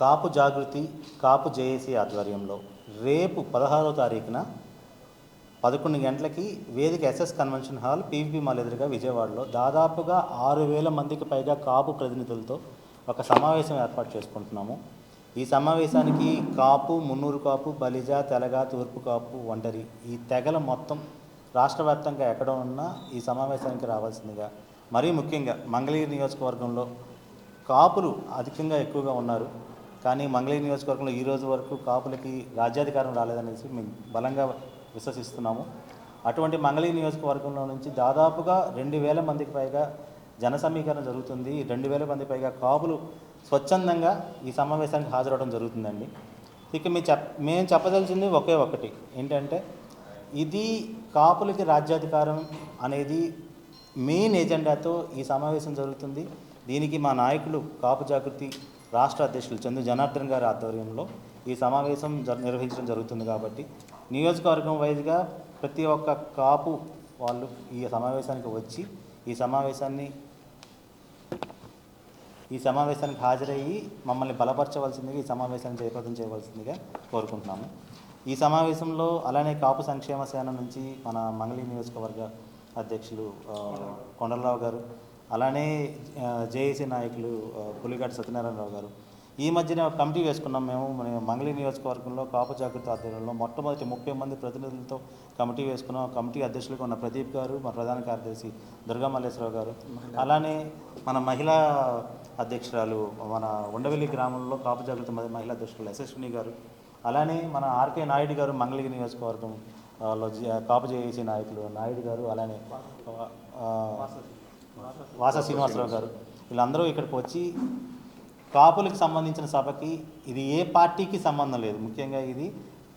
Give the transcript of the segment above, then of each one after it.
కాపు జాగృతి కాపు JAC ఆధ్వర్యంలో రేపు పదహారో తారీఖున పదకొండు గంటలకి వేదిక SS convention hall PVP mall ఎదురుగా విజయవాడలో దాదాపుగా ఆరు వేల మందికి పైగా కాపు ప్రతినిధులతో ఒక సమావేశం ఏర్పాటు చేసుకుంటున్నాము. ఈ సమావేశానికి కాపు మున్నూరు కాపు బలిజ తెలగ తూర్పు కాపు ఒంటరి ఈ తెగల మొత్తం రాష్ట్ర వ్యాప్తంగా ఎక్కడ ఉన్నా ఈ సమావేశానికి రావాల్సిందిగా మరీ ముఖ్యంగా మంగళగిరి నియోజకవర్గంలో కాపులు అధికంగా ఎక్కువగా ఉన్నారు. కానీ మంగళగిరి నియోజకవర్గంలో ఈ రోజు వరకు కాపులకి రాజ్యాధికారం రాలేదనేసి మేము బలంగా విశ్వసిస్తున్నాము. అటువంటి మంగళగిరి నియోజకవర్గంలో నుంచి దాదాపుగా రెండు వేల మందికి పైగా జన సమీకరణ జరుగుతుంది. రెండు వేల మంది పైగా కాపులు స్వచ్ఛందంగా ఈ సమావేశానికి హాజరవడం జరుగుతుందండి. ఇక మీ చెప్ మేము చెప్పదలిచింది ఒకే ఒకటి ఏంటంటే ఇది కాపులకి రాజ్యాధికారం అనేది మెయిన్ ఎజెండాతో ఈ సమావేశం జరుగుతుంది. దీనికి మా నాయకులు కాపు జాగృతి రాష్ట్ర అధ్యక్షులు చందు జనార్దన్ గారి ఆధ్వర్యంలో ఈ సమావేశం జ- నిర్వహించడం జరుగుతుంది కాబట్టి నియోజకవర్గం వైజ్గా ప్రతి ఒక్క కాపు వాళ్ళు ఈ సమావేశానికి వచ్చి ఈ సమావేశాన్ని ఈ సమావేశానికి హాజరయ్యి మమ్మల్ని బలపరచవలసిందిగా ఈ సమావేశాన్ని జయప్రదం చేయవలసిందిగా కోరుకుంటున్నాము. ఈ సమావేశంలో అలానే కాపు సంక్షేమ సేన నుంచి మన మంగళీ నియోజకవర్గ అధ్యక్షులు కొండలరావు గారు అలానే జేఏసీ నాయకులు పులిగాటి సత్యనారాయణరావు గారు. ఈ మధ్యన ఒక కమిటీ వేసుకున్నాం మేము మన మంగళి నియోజకవర్గంలో కాపు జాగృతి ఆధ్వర్యంలో మొట్టమొదటి ముప్పై మంది ప్రతినిధులతో కమిటీ వేసుకున్నాం. కమిటీ అధ్యక్షులుగా ఉన్న ప్రదీప్ గారు మన ప్రధాన కార్యదర్శి దుర్గా మల్లేశ్వరరావు గారు. అలానే మన మహిళా అధ్యక్షురాలు మన ఉండవెల్లి గ్రామంలో కాపు జాగృతి మ- మహిళా అధ్యక్షురాలు యశస్విని గారు. అలానే మన ఆర్కే నాయుడు గారు మంగళగిరి నియోజకవర్గం ఆ, లో జి- కాపు చేసి నాయకులు నాయుడు గారు. అలానే వాస శ్రీనివాసరావు గారు. వీళ్ళందరూ ఇక్కడికి వచ్చి కాపులకు సంబంధించిన సభకి ఇది ఏ పార్టీకి సంబంధం లేదు. ముఖ్యంగా ఇది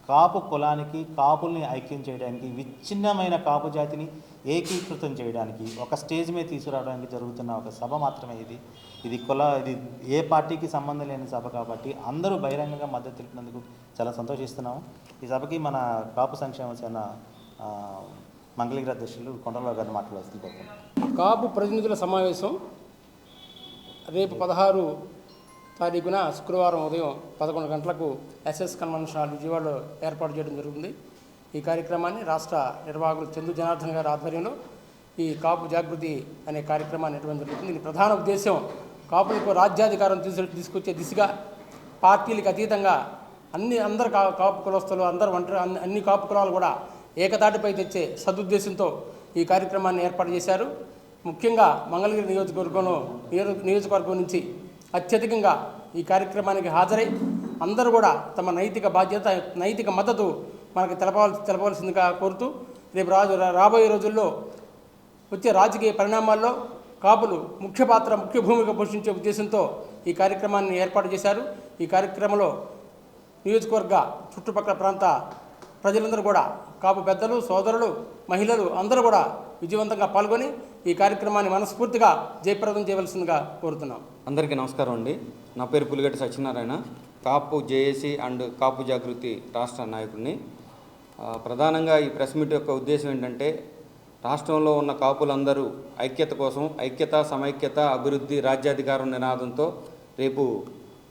కాపు కులానికి కాపుల్ని ఐక్యం చేయడానికి విచ్ఛిన్నమైన కాపు జాతిని ఏకీకృతం చేయడానికి ఒక స్టేజ్ మీద తీసుకురావడానికి జరుగుతున్న ఒక సభ మాత్రమే ఇది. ఇది కుల ఇది ఏ పార్టీకి సంబంధం లేని సభ కాబట్టి అందరూ బహిరంగంగా మద్దతు తెలిపినందుకు చాలా సంతోషిస్తున్నాము. ఈ సభకి మన కాపు సంక్షేమ సేన మంగళగిరి అధ్యక్షులు కొండలరావు గారిని మాట్లాడాల్సింది. కాపు ప్రతినిధుల సమావేశం రేపు పదహారు తారీఖున శుక్రవారం ఉదయం పదకొండు గంటలకు ఎస్ఎస్ కన్వెన్షన్ హాల్ విజయవాడలో ఏర్పాటు చేయడం జరుగుతుంది. ఈ కార్యక్రమాన్ని రాష్ట్ర నిర్వాహకులు చందు జనార్దన్ గారి ఆధ్వర్యంలో ఈ కాపు జాగృతి అనే కార్యక్రమాన్ని నిర్వహించడం జరుగుతుంది. దీని ప్రధాన ఉద్దేశం కాపులకు రాజ్యాధికారం తీసు తీసుకొచ్చే దిశగా పార్టీలకు అతీతంగా అన్ని అందరు కా కాపు కులస్తులు అందరు ఒంటరి అన్ని అన్ని కాపు కులాలు కూడా ఏకతాటిపై తెచ్చే సదుద్దేశంతో ఈ కార్యక్రమాన్ని ఏర్పాటు చేశారు. ముఖ్యంగా మంగళగిరి నియోజకవర్గంలో నియోజక నియోజకవర్గం నుంచి అత్యధికంగా ఈ కార్యక్రమానికి హాజరై అందరూ కూడా తమ నైతిక బాధ్యత నైతిక మద్దతు మనకు తెలపవలసి తెలపవలసిందిగా కోరుతూ రేపు రాజు రాబోయే రోజుల్లో వచ్చే రాజకీయ పరిణామాల్లో కాపులు ముఖ్య పాత్ర ముఖ్య భూమిక పోషించే ఉద్దేశంతో ఈ కార్యక్రమాన్ని ఏర్పాటు చేశారు. ఈ కార్యక్రమంలో నియోజకవర్గ చుట్టుపక్కల ప్రాంత ప్రజలందరూ కూడా కాపు పెద్దలు సోదరులు మహిళలు అందరూ కూడా విజయవంతంగా పాల్గొని ఈ కార్యక్రమాన్ని మనస్ఫూర్తిగా జయప్రదం చేయవలసిందిగా కోరుతున్నాం. అందరికీ నమస్కారం అండి. నా పేరు పులిగట్టి సత్యనారాయణ. కాపు జేఏసీ అండ్ కాపు జాగృతి రాష్ట్ర నాయకుడిని. ప్రధానంగా ఈ ప్రెస్ మీట్ యొక్క ఉద్దేశం ఏంటంటే రాష్ట్రంలో ఉన్న కాపులందరూ ఐక్యత కోసం ఐక్యత సమైక్యత అభివృద్ధి రాజ్యాధికారం నినాదంతో రేపు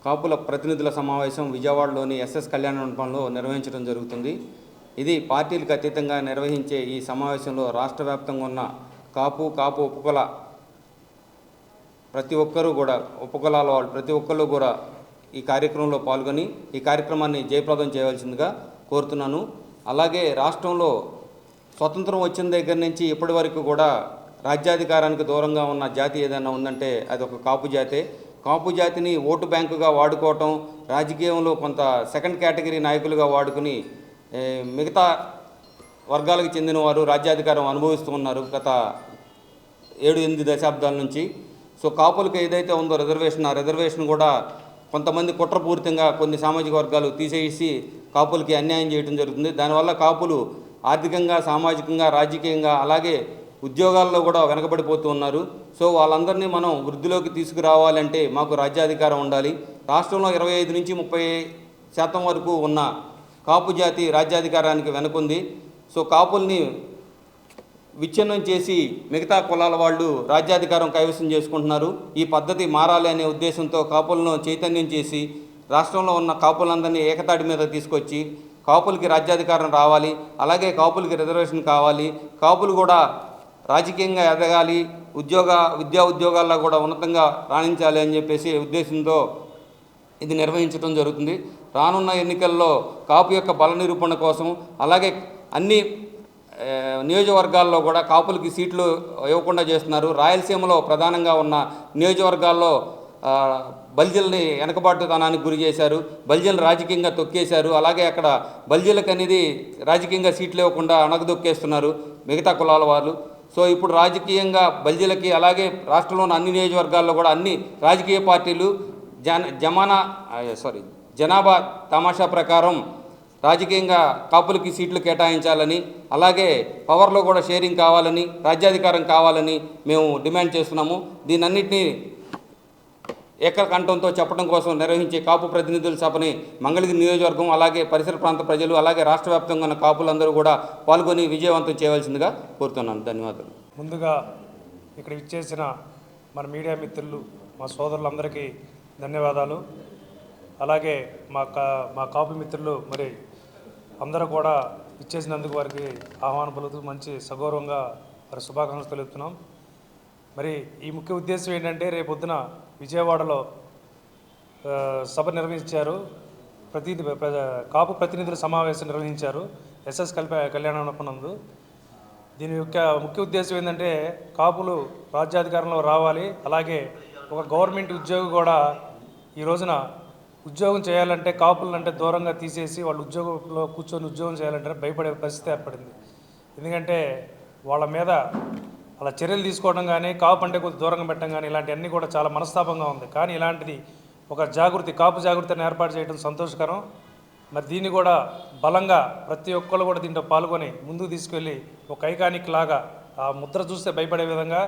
కాపుల ప్రతినిధుల సమావేశం విజయవాడలోని ఎస్ఎస్ కళ్యాణ మండపంలో నిర్వహించడం జరుగుతుంది. ఇది పార్టీలకు అతీతంగా నిర్వహించే ఈ సమావేశంలో రాష్ట్ర వ్యాప్తంగా ఉన్న కాపు కాపు ఉపకుల ప్రతి ఒక్కరూ కూడా ఉపకులాల వాళ్ళు ప్రతి ఒక్కళ్ళు కూడా ఈ కార్యక్రమంలో పాల్గొని ఈ కార్యక్రమాన్ని జయప్రదం చేయవలసిందిగా కోరుతున్నాను. అలాగే రాష్ట్రంలో స్వతంత్రం వచ్చిన దగ్గర నుంచి ఇప్పటి వరకు కూడా రాజ్యాధికారానికి దూరంగా ఉన్న జాతి ఏదైనా ఉందంటే అది ఒక కాపు జాతే. కాపు జాతిని ఓటు బ్యాంకుగా వాడుకోవటం రాజకీయంలో కొంత సెకండ్ కేటగిరీ నాయకులుగా వాడుకుని మిగతా వర్గాలకు చెందిన వారు రాజ్యాధికారం అనుభవిస్తూ ఉన్నారు గత ఏడు ఎనిమిది దశాబ్దాల నుంచి. సో కాపులకు ఏదైతే ఉందో రిజర్వేషన్ ఆ రిజర్వేషన్ కూడా కొంతమంది కుట్రపూరితంగా కొన్ని సామాజిక వర్గాలు తీసేసి కాపులకి అన్యాయం చేయడం జరుగుతుంది. దానివల్ల కాపులు ఆర్థికంగా సామాజికంగా రాజకీయంగా అలాగే ఉద్యోగాల్లో కూడా వెనకబడిపోతూ ఉన్నారు. సో వాళ్ళందరినీ మనం వృద్ధిలోకి తీసుకురావాలంటే మాకు రాజ్యాధికారం ఉండాలి. రాష్ట్రంలో ఇరవై ఐదు నుంచి ముప్పై శాతం వరకు ఉన్న కాపు జాతి రాజ్యాధికారానికి వెనుకుంది. సో కాపుల్ని విచ్ఛిన్నం చేసి మిగతా కులాల వాళ్ళు రాజ్యాధికారం కైవసం చేసుకుంటున్నారు. ఈ పద్ధతి మారాలి అనే ఉద్దేశంతో కాపులను చైతన్యం చేసి రాష్ట్రంలో ఉన్న కాపులందరినీ ఏకతాటి మీద తీసుకొచ్చి కాపులకి రాజ్యాధికారం రావాలి. అలాగే కాపులకి రిజర్వేషన్ కావాలి. కాపులు కూడా రాజకీయంగా ఎదగాలి ఉద్యోగ విద్యా ఉద్యోగాల్లో కూడా ఉన్నతంగా రాణించాలి అని చెప్పేసి ఉద్దేశంతో ఇది నిర్వహించడం జరుగుతుంది. రానున్న ఎన్నికల్లో కాపు యొక్క బల నిరూపణ కోసం అలాగే అన్ని నియోజకవర్గాల్లో కూడా కాపులకి సీట్లు ఇవ్వకుండా చేస్తున్నారు. రాయలసీమలో ప్రధానంగా ఉన్న నియోజకవర్గాల్లో ఆ, వెనకబాటుతనానికి గురి చేశారు. బల్జల్ని రాజకీయంగా తొక్కేశారు. అలాగే అక్కడ బల్జీలకు అనేది రాజకీయంగా సీట్లు ఇవ్వకుండా అణగదొక్కేస్తున్నారు మిగతా కులాల వాళ్ళు. సో ఇప్పుడు రాజకీయంగా బల్జీలకి అలాగే రాష్ట్రంలోని అన్ని నియోజకవర్గాల్లో కూడా అన్ని రాజకీయ పార్టీలు జన జమానా సారీ జనాభా తమాషా ప్రకారం రాజకీయంగా కాపులకి సీట్లు కేటాయించాలని అలాగే పవర్లో కూడా షేరింగ్ కావాలని రాజ్యాధికారం కావాలని మేము డిమాండ్ చేస్తున్నాము. దీనన్నింటినీ ఏకకంఠంతో చెప్పడం కోసం నిర్వహించే కాపు ప్రతినిధుల సభని మంగళగిరి నియోజకవర్గం అలాగే పరిసర ప్రాంత ప్రజలు అలాగే రాష్ట్ర వ్యాప్తంగా ఉన్న కాపులందరూ కూడా పాల్గొని విజయవంతం చేయవలసిందిగా కోరుతున్నాను. ధన్యవాదాలు. ముందుగా ఇక్కడ ఇచ్చేసిన మన మీడియా మిత్రులు మా సోదరులందరికీ ధన్యవాదాలు. అలాగే మా కా మా కాపు మిత్రులు మరి అందరూ కూడా ఇచ్చేసినందుకు వారికి ఆహ్వానం పలుకుతూ మంచి సగౌరవంగా మరి శుభాకాంక్షలు తెలుపుతున్నాం. మరి ఈ ముఖ్య ఉద్దేశం ఏంటంటే రేపొద్దున విజయవాడలో సభ నిర్వహించారు. ప్రతి కాపు ప్రతినిధుల సమావేశం నిర్వహించారు. ఎస్ఎస్ కల్ప కళ్యాణ దీని యొక్క ముఖ్య ఉద్దేశం ఏంటంటే కాపులు రాజ్యాధికారంలో రావాలి. అలాగే ఒక గవర్నమెంట్ ఉద్యోగి కూడా ఈ రోజున ఉద్యోగం చేయాలంటే కాపులను అంటే దూరంగా తీసేసి వాళ్ళు ఉద్యోగంలో కూర్చొని ఉద్యోగం చేయాలంటే భయపడే పరిస్థితి ఏర్పడింది. ఎందుకంటే వాళ్ళ మీద అలా చర్యలు తీసుకోవడం కానీ కాపు అంటే కొద్ది దూరంగా పెట్టడం కానీ ఇలాంటివన్నీ కూడా చాలా మనస్తాపంగా ఉంది. కానీ ఇలాంటిది ఒక జాగృతి కాపు జాగృతిని ఏర్పాటు చేయడం సంతోషకరం. మరి దీన్ని కూడా బలంగా ప్రతి ఒక్కరు కూడా దీంట్లో పాల్గొని ముందుకు తీసుకెళ్ళి ఒక ఐకానిక్ లాగా ఆ ముద్ర చూస్తే భయపడే విధంగా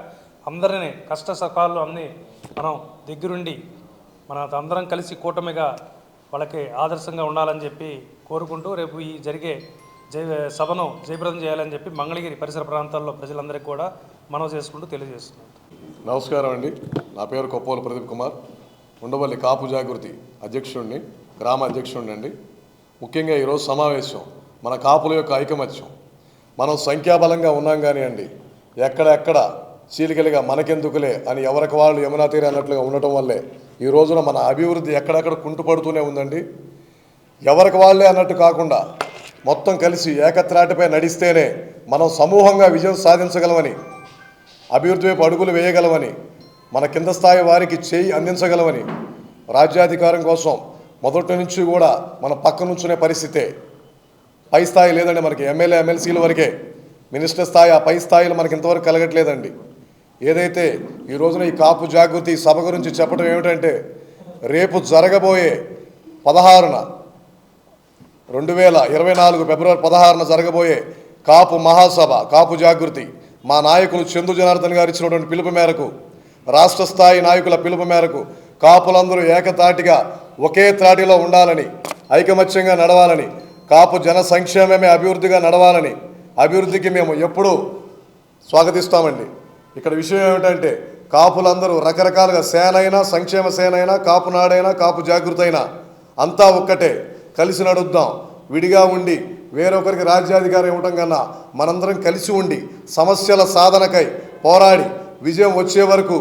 అందరినీ కష్ట సకాలు అన్నీ మనం దగ్గరుండి మన అందరం కలిసి కూటమిగా వాళ్ళకి ఆదర్శంగా ఉండాలని చెప్పి కోరుకుంటూ రేపు ఈ జరిగే జై సభను జయప్రదం చేయాలని చెప్పి మంగళగిరి పరిసర ప్రాంతాల్లో ప్రజలందరికీ కూడా మనవి చేసుకుంటూ తెలియజేస్తున్నాం నమస్కారం అండి. నా పేరు కొప్పోలు ప్రదీప్ కుమార్. ఉండవల్లి కాపు జాగృతి అధ్యక్షుడిని గ్రామ అధ్యక్షుడిని అండి. ముఖ్యంగా ఈరోజు సమావేశం మన కాపుల యొక్క ఐకమత్యం. మనం సంఖ్యాబలంగా ఉన్నాం కానీ అండి ఎక్కడెక్కడ చీలికలుగా మనకెందుకులే అని ఎవరికి వాళ్ళు యమునా తీరే అన్నట్లుగా ఉండటం వల్లే ఈ రోజున మన అభివృద్ధి ఎక్కడెక్కడ కుంటుపడుతూనే ఉందండి. ఎవరికి వాళ్ళే అన్నట్టు కాకుండా మొత్తం కలిసి ఏకత్రాటిపై నడిస్తేనే మనం సమూహంగా విజయం సాధించగలమని అభివృద్ధి వైపు అడుగులు వేయగలవని మన కింద స్థాయి వారికి చేయి అందించగలవని రాజ్యాధికారం కోసం మొదటి నుంచి కూడా మన పక్క నుంచునే పరిస్థితే పై స్థాయి లేదండి మనకి. ఎమ్మెల్యే ఎమ్మెల్సీల వరకే మినిస్టర్ స్థాయి ఆ పై స్థాయిలు మనకి ఇంతవరకు కలగట్లేదండి. ఏదైతే ఈ రోజున ఈ కాపు జాగృతి సభ గురించి చెప్పడం ఏమిటంటే రేపు జరగబోయే పదహారున రెండు వేల ఇరవై నాలుగు ఫిబ్రవరి పదహారున జరగబోయే కాపు మహాసభ కాపు జాగృతి మా నాయకులు చందు జనార్దన్ గారు ఇచ్చినటువంటి పిలుపు మేరకు రాష్ట్ర స్థాయి నాయకుల పిలుపు మేరకు కాపులందరూ ఏకతాటిగా ఒకే త్రాటిలో ఉండాలని ఐకమత్యంగా నడవాలని కాపు జన సంక్షేమమే అభివృద్ధిగా నడవాలని అభివృద్ధికి మేము ఎప్పుడూ స్వాగతిస్తామండి. ఇక్కడ విషయం ఏమిటంటే కాపులందరూ రకరకాలుగా సేనైనా సంక్షేమ సేనైనా కాపు నాడైనా కాపు జాగృత అయినా అంతా ఒక్కటే. కలిసి నడుద్దాం. విడిగా ఉండి వేరొకరికి రాజ్యాధికారం ఇవ్వటం కన్నా మనందరం కలిసి ఉండి సమస్యల సాధనకై పోరాడి విజయం వచ్చే వరకు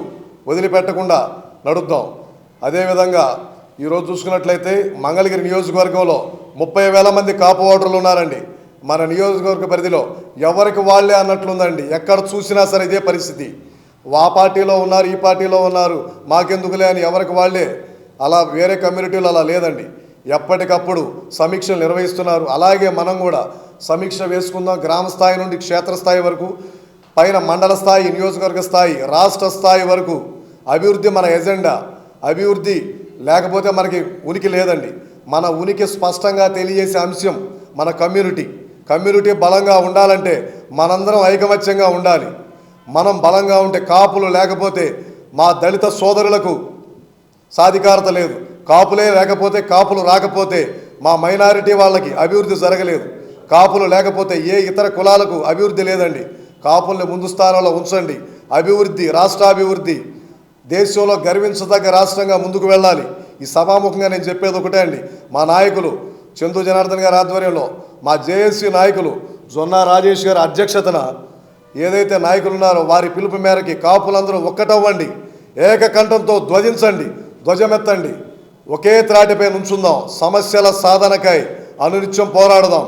వదిలిపెట్టకుండా నడుద్దాం. అదేవిధంగా ఈరోజు చూసుకున్నట్లయితే మంగళగిరి నియోజకవర్గంలో ముప్పై వేల మంది కాపు ఓటర్లు ఉన్నారండి. మన నియోజకవర్గ పరిధిలో ఎవరికి వాళ్ళే అన్నట్లుందండి. ఎక్కడ చూసినా సరే ఇదే పరిస్థితి. ఆ పార్టీలో ఉన్నారు ఈ పార్టీలో ఉన్నారు మాకెందుకులే అని ఎవరికి వాళ్ళే అలా వేరే కమ్యూనిటీలో అలా లేదండి. ఎప్పటికప్పుడు సమీక్షలు నిర్వహిస్తున్నారు. అలాగే మనం కూడా సమీక్ష వేసుకుందాం. గ్రామ స్థాయి నుండి క్షేత్రస్థాయి వరకు పైన మండల స్థాయి నియోజకవర్గ స్థాయి రాష్ట్ర స్థాయి వరకు అభివృద్ధి మన ఎజెండా. అభివృద్ధి లేకపోతే మనకి ఉనికి లేదండి. మన ఉనికి స్పష్టంగా తెలియజేసే అంశం మన కమ్యూనిటీ. కమ్యూనిటీ బలంగా ఉండాలంటే మనందరం ఐకమత్యంగా ఉండాలి. మనం బలంగా ఉంటే కాపులు లేకపోతే మా దళిత సోదరులకు సాధికారత లేదు. కాపులే లేకపోతే కాపులు రాకపోతే మా మైనారిటీ వాళ్ళకి అభివృద్ధి జరగలేదు. కాపులు లేకపోతే ఏ ఇతర కులాలకు అభివృద్ధి లేదండి. కాపుల్ని ముందు స్థానంలో ఉంచండి. అభివృద్ధి రాష్ట్రాభివృద్ధి దేశంలో గర్వించదగ్గ రాష్ట్రంగా ముందుకు వెళ్ళాలి. ఈ సభాముఖంగా నేను చెప్పేది ఒకటే అండి. మా నాయకులు చందు జనార్దన్ గారి ఆధ్వర్యంలో మా జేఏసీ నాయకులు జొన్న రాజేష్ గారి అధ్యక్షతన ఏదైతే నాయకులు ఉన్నారో వారి పిలుపు మేరకి కాపులందరూ ఒక్కటవ్వండి. ఏకకంఠంతో ధ్వజించండి. ధ్వజమెత్తండి. ఒకే త్రాటిపై నుంచుందాం. సమస్యల సాధనకై అనునిత్యం పోరాడదాం.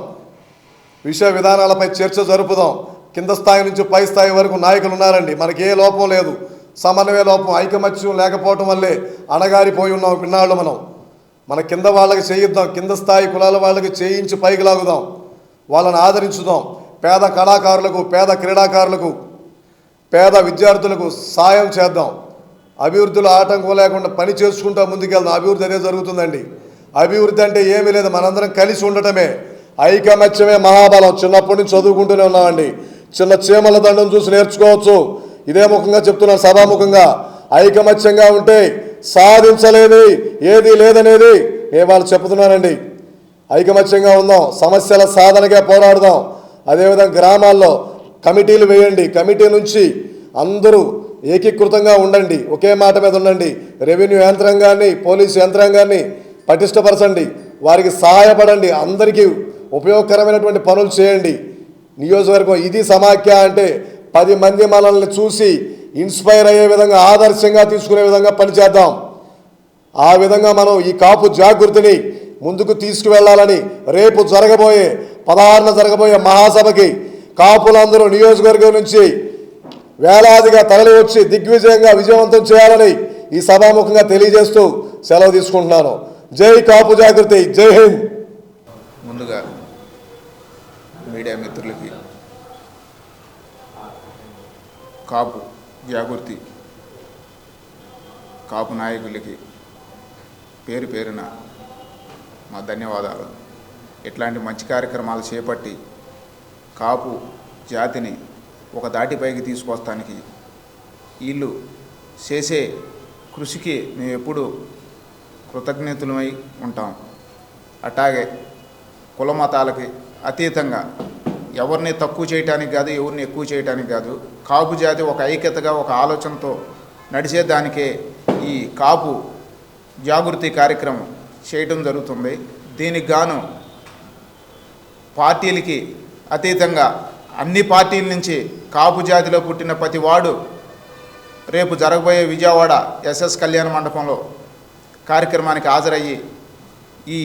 విషయ విధానాలపై చర్చ జరుపుదాం. కింద స్థాయి నుంచి పై స్థాయి వరకు నాయకులు ఉన్నారండి మనకి ఏ లోపం లేదు. సమన్వయ లోపం ఐకమత్యం లేకపోవటం వల్లే అణగారిపోయి ఉన్నాం పిన్నాళ్ళు మనం. మన కింద వాళ్ళకి చేయిద్దాం. కింద స్థాయి కులాల వాళ్ళకి చేయించి పైకి లాగుదాం. వాళ్ళని ఆదరించుదాం. పేద కళాకారులకు పేద క్రీడాకారులకు పేద విద్యార్థులకు సాయం చేద్దాం. అభివృద్ధిలో ఆటంకం లేకుండా పని చేసుకుంటా ముందుకెళ్దాం. అభివృద్ధి అదే జరుగుతుందండి. అభివృద్ధి అంటే ఏమీ లేదు. మనందరం కలిసి ఉండటమే. ఐకమత్యమే మహాబలం. చిన్నప్పటి నుంచి చదువుకుంటూనే ఉన్నామండి. చిన్న చీమల దండం చూసి నేర్చుకోవచ్చు. ఇదే ముఖంగా చెప్తున్నాను సభాముఖంగా. ఐకమత్యంగా ఉంటే సాధించలేని ఏది లేదనేది నేను వాళ్ళు చెప్తున్నానండి. ఐకమత్యంగా ఉందాం. సమస్యల సాధనగా పోరాడదాం. అదేవిధంగా గ్రామాల్లో కమిటీలు వేయండి. కమిటీ నుంచి అందరూ ఏకీకృతంగా ఉండండి. ఒకే మాట మీద ఉండండి. రెవెన్యూ యంత్రాంగాన్ని పోలీసు యంత్రాంగాన్ని పటిష్టపరచండి. వారికి సహాయపడండి. అందరికీ ఉపయోగకరమైనటువంటి పనులు చేయండి. నియోజకవర్గం ఇది సమాఖ్య అంటే పది మంది మనల్ని చూసి ఇన్స్పైర్ అయ్యే విధంగా ఆదర్శంగా తీసుకునే విధంగా పనిచేద్దాం. ఆ విధంగా మనం ఈ కాపు జాగృతిని ముందుకు తీసుకువెళ్ళాలని రేపు జరగబోయే పదహారున జరగబోయే మహాసభకి కాపులందరూ నియోజకవర్గం నుంచి వేలాదిగా తరలి వచ్చి దిగ్విజయంగా విజయవంతం చేయాలని ఈ సభాముఖంగా తెలియజేస్తూ సెలవు తీసుకుంటున్నాను. జై కాపు జాగృతి జై హింద్. ముందుగా మీడియా మిత్రులకి కాపు జాగృతి కాపు నాయకులకి పేరు పేరున మా ధన్యవాదాలు. ఇట్లాంటి మంచి కార్యక్రమాలు చేపట్టి కాపు జాతిని ఒక దాటిపైకి తీసుకొస్తానికి వీళ్ళు చేసే కృషికి మేము ఎప్పుడు కృతజ్ఞతలమై ఉంటాం. అట్లాగే కుల మతాలకి అతీతంగా ఎవరిని తక్కువ చేయటానికి కాదు ఎవరిని ఎక్కువ చేయటానికి కాదు కాపు జాతి ఒక ఐక్యతగా ఒక ఆలోచనతో నడిచేదానికే ఈ కాపు జాగృతి కార్యక్రమం చేయటం జరుగుతుంది. దీనికి గాను పార్టీలకి అతీతంగా అన్ని పార్టీల నుంచి కాపు జాతిలో పుట్టిన ప్రతి వాడు రేపు జరగబోయే విజయవాడ ఎస్ఎస్ కళ్యాణ మండపంలో కార్యక్రమానికి హాజరయ్యి ఈ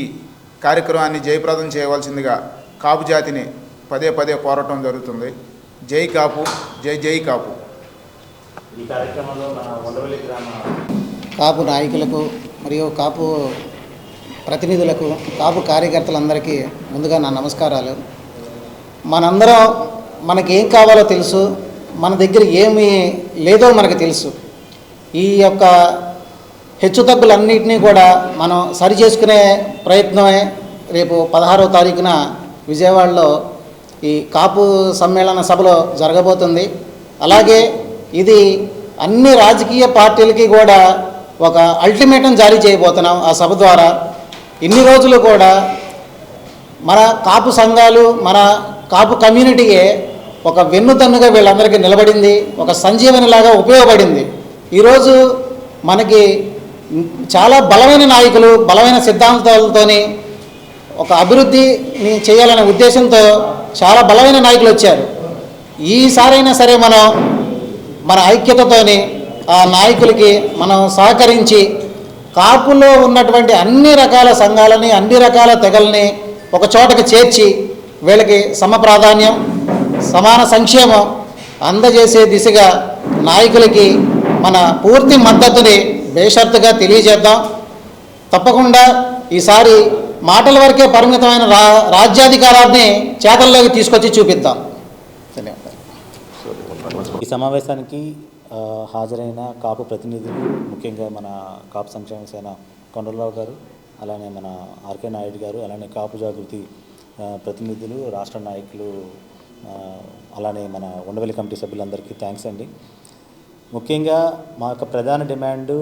కార్యక్రమాన్ని జయప్రదం చేయవలసిందిగా కాపు జాతిని పదే పదే కోరటం జరుగుతుంది. జై కాపు జై జై కాపు. ఈ కార్యక్రమంలో మన ఉండవల్లి గ్రామ కాపు నాయకులకు మరియు కాపు ప్రతినిధులకు కాపు కార్యకర్తలందరికీ ముందుగా నా నమస్కారాలు. మనందరం మనకి ఏం కావాలో తెలుసు మన దగ్గర ఏమి లేదో మనకు తెలుసు. ఈ యొక్క హెచ్చుతగ్గులన్నింటినీ కూడా మనం సరి చేసుకునే ప్రయత్నమే రేపు పదహారవ తారీఖున విజయవాడలో ఈ కాపు సమ్మేళన సభలో జరగబోతుంది. అలాగే ఇది అన్ని రాజకీయ పార్టీలకి కూడా ఒక అల్టిమేటం జారీ చేయబోతున్నాం ఆ సభ ద్వారా. ఇన్ని రోజులు కూడా మన కాపు సంఘాలు మన కాపు కమ్యూనిటీయే ఒక వెన్నుతన్నుగా వీళ్ళందరికీ నిలబడింది ఒక సంజీవనిలాగా ఉపయోగపడింది. ఈరోజు మనకి చాలా బలమైన నాయకులు బలమైన సిద్ధాంతాలతోని ఒక అభివృద్ధిని చేయాలనే ఉద్దేశంతో చాలా బలమైన నాయకులు వచ్చారు. ఈసారైనా సరే మనం మన ఐక్యతతోని ఆ నాయకులకి మనం సహకరించి కాపులో ఉన్నటువంటి అన్ని రకాల సంఘాలని అన్ని రకాల తెగల్ని ఒక చోటకి చేర్చి వీళ్ళకి సమప్రాధాన్యం సమాన సంక్షేమం అందజేసే దిశగా నాయకులకి మన పూర్తి మద్దతుని బేషరతుగా తెలియజేద్దాం. తప్పకుండా ఈసారి మాటల వరకే పరిమితమైన రా రాజ్యాధికారాన్ని చేతల్లోకి తీసుకొచ్చి చూపిద్దాం. ధన్యవాదాలు. ఈ సమావేశానికి హాజరైన కాపు ప్రతినిధులు ముఖ్యంగా మన కాపు సంక్షేమ సేన కొండలరావు గారు అలానే మన ఆర్కే నాయుడు గారు అలానే కాపు జాగృతి ప్రతినిధులు రాష్ట్ర నాయకులు అలానే మన ఉండవల్లి కమిటీ సభ్యులందరికీ థ్యాంక్స్ అండి. ముఖ్యంగా మా యొక్క ప్రధాన డిమాండ్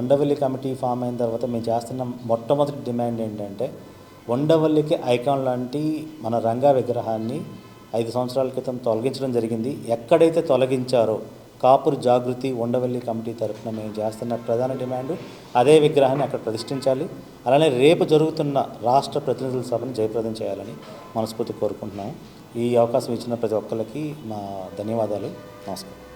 ఉండవల్లి కమిటీ ఫామ్ అయిన తర్వాత మేము చేస్తున్న మొట్టమొదటి డిమాండ్ ఏంటంటే ఉండవల్లికి ఐకాన్ లాంటి మన రంగా విగ్రహాన్ని ఐదు సంవత్సరాల క్రితం తొలగించడం జరిగింది. ఎక్కడైతే తొలగించారో కాపురు జాగృతి ఉండవల్లి కమిటీ తరఫున మేము చేస్తున్న ప్రధాన డిమాండ్ అదే విగ్రహాన్ని అక్కడ ప్రతిష్ఠించాలి. అలానే రేపు జరుగుతున్న రాష్ట్ర ప్రతినిధుల సభను జయప్రదం చేయాలని మనస్ఫూర్తి కోరుకుంటున్నాము. ఈ అవకాశం ఇచ్చిన ప్రతి ఒక్కరికి మా ధన్యవాదాలు. నమస్కారం.